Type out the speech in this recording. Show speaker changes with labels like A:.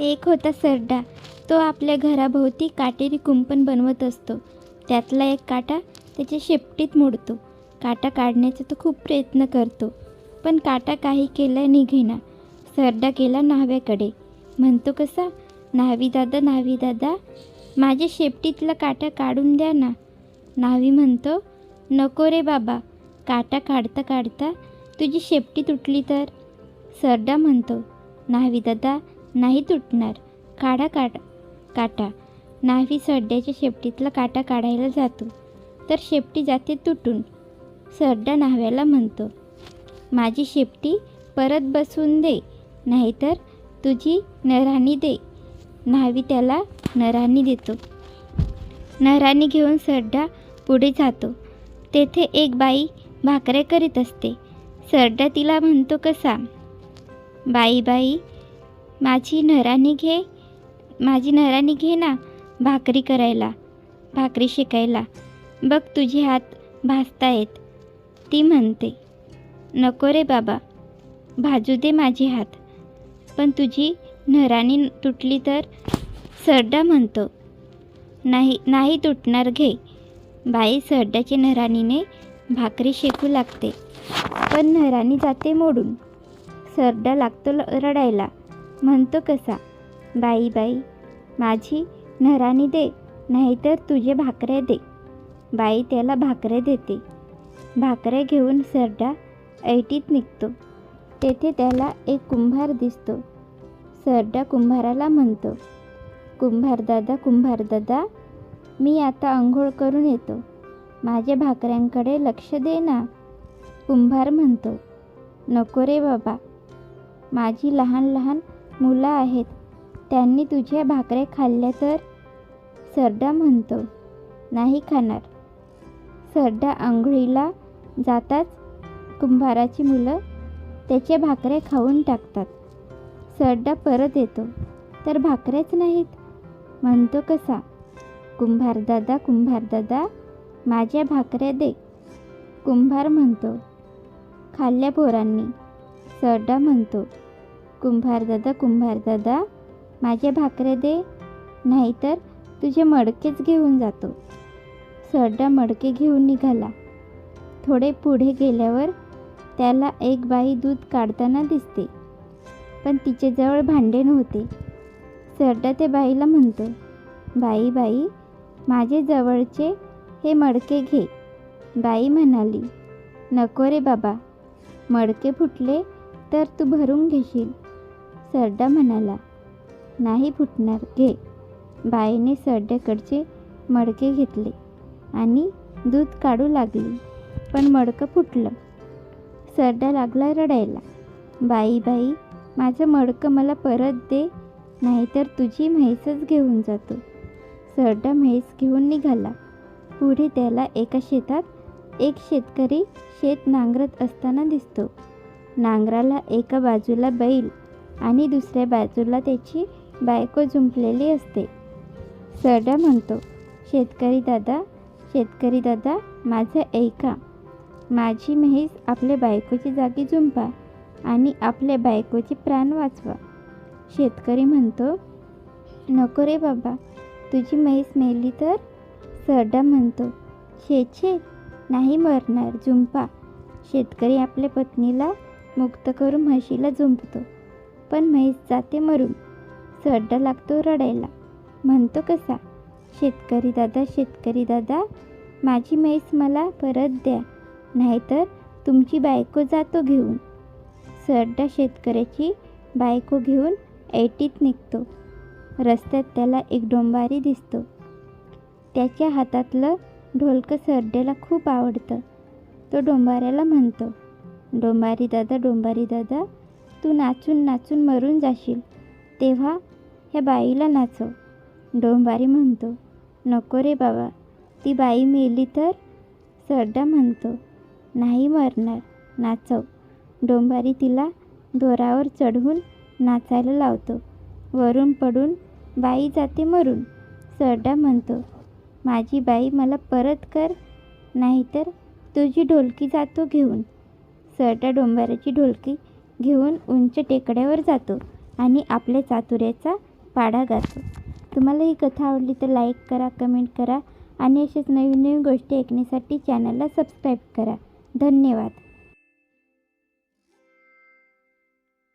A: एक होता सरडा. तो आपल्या घराभोवती काटेरी कुंपण बनवत असतो. त्यातला एक काटा त्याच्या शेपटीत मोडतो. काटा काढण्याचा तो खूप प्रयत्न करतो. पण काटा काही केला निघेना. सरडा केला न्हाव्याकडे. म्हणतो कसा? न्हावी दादा न्हावी दादा माझ्या शेपटीतला काटा काढून द्या ना. न्हावी म्हणतो नको रे बाबा काटा काढता काढता तुझी शेपटी तुटली तर. सरडा म्हणतो न्हावी दादा नाही तुटणार. काढा काढा. काटा. न्हावी सरड्याच्या शेपटीतला काटा काढायला जातो. तर शेपटी जाते तुटून. सरडा न्हाव्याला म्हणतो. माझी शेपटी परत बसवून दे. नाहीतर तुझी नराणी दे. न्हावी त्याला नराणी देतो. नराणी घेऊन सरडा पुढे जातो. तेथे एक बाई भाकऱ्या करीत असते. सरडा तिला म्हणतो कसा? बाई बाई माझी नराणी घे माझी नराणी घे ना भाकरी करायला भाकरी शिकायला. बघ तुझे हात भाजतायत. ती म्हणते नको रे बाबा भाजू दे माझे हात. पण तुझी नराणी तुटली तर? सरडा म्हणतो नाही नाही तुटणार घे. बाई सरड्याच्या नराणीने भाकरी शेकू लागते. पण नराणी जाते मोडून. सरडा लागतो ल- रडायला. म्हणतो कसा बाई बाई माझी नराणी दे नाहीतर तुझे भाकऱ्या दे. बाई त्याला भाकऱ्या देते. भाकऱ्या घेऊन सरडा ऐटीत निघतो. तेथे त्याला एक कुंभार दिसतो. सरडा कुंभाराला म्हणतो कुंभारदादा कुंभारदादा मी आता आंघोळ करून येतो. माझ्या भाकऱ्यांकडे लक्ष दे ना. कुंभार म्हणतो नको रे बाबा माझी लहान लहान मुलं आहेत. त्यांनी तुझ्या भाकऱ्या खाल्ल्या तर? सरडा म्हणतो नाही खाणार. सरडा आंघोळीला जाताच कुंभाराची मुलं त्याच्या भाकऱ्या खाऊन टाकतात. सरडा परत येतो तर भाकऱ्याच नाहीत? म्हणतो कसा कुंभारदादा कुंभारदादा माझ्या भाकऱ्या दे. कुंभार म्हणतो खाल्ल्या पोरांनी. सरडा म्हणतो कुंभार दादा कुंभार दादा माझ्या भाकऱ्या दे. नाहीतर तुझे मडकेच घेऊन जातो. सरडा मडके घेऊन निघाला. थोडे पुढे गेल्यावर त्याला एक बाई दूध काढताना दिसते. पण तिच्याजवळ भांडे नव्हते. सरडा त्या बाईला म्हणतो बाई बाई माझे जवळचे हे मडके घे. बाई म्हणाली नको रे बाबा मडके फुटले तर तू भरून घेशील. सरडा म्हणाला नाही फुटणार घे. बाईने सरड्याकडचे मडके घेतले आणि दूध काढू लागली पण मडकं फुटलं. सरडा लागला रडायला बाई बाई माझं मडकं मला परत दे नाहीतर तुझी म्हैसच घेऊन जातो. सरडा म्हैस घेऊन निघाला. पुढे त्याला एका शेतात एक शेतकरी शेत नांगरत असताना दिसतो. नांगराला एका बाजूला बैल आणि दुसऱ्या बाजूला त्याची बायको झुंपलेली असते. सरडा म्हणतो शेतकरी दादा शेतकरी दादा माझं ऐका. माझी म्हैस आपल्या बायकोची जागी झुंपा आणि आपल्या बायकोचे प्राण वाचवा. शेतकरी म्हणतो नको रे बाबा तुझी म्हैस मेली तर? सरडा म्हणतो छे छे नाही मरणार झुंपा. शेतकरी आपल्या पत्नीला मुक्त करून म्हशीला जुंपतो पण म्हैस जाते मरून. सरडा लागतो रडायला. म्हणतो कसा शेतकरी दादा शेतकरी दादा माझी म्हैस मला परत द्या नाहीतर तुमची बायको जातो घेऊन. सरडा शेतकऱ्याची बायको घेऊन ऐटीत निघतो. रस्त्यात त्याला एक डोंबारी दिसतो. त्याच्या हातातलं ढोलकं सरड्याला खूप आवडतं. तो डोंबाऱ्याला म्हणतो डोंबारी दादा डोंबारी दादा तू नाचून नाचून मरून जाशील. तेव्हा ह्या बाईला नाचव. डोंबारी म्हणतो नको रे बाबा ती बाई मेली तर सरडा म्हणतो. नाही मरणार नाचव. डोंबारी तिला दोरावर चढवून नाचायला लावतो. वरून पडून बाई जाते मरून सरडा म्हणतो माझी बाई मला परत कर नाहीतर तुझी ढोलकी जातो घेऊन. सरडा डोंबाऱ्याची ढोलकी घेऊन उंच टेकड्यावर जातो आणि आपल्या चातुर्याचा पाढा गातो. तुम्हाला ही कथा आवडली तर लाईक करा कमेंट करा आणि असेच नवीन नवीन गोष्टी ऐकण्यासाठी चॅनलला सबस्क्राईब करा. धन्यवाद.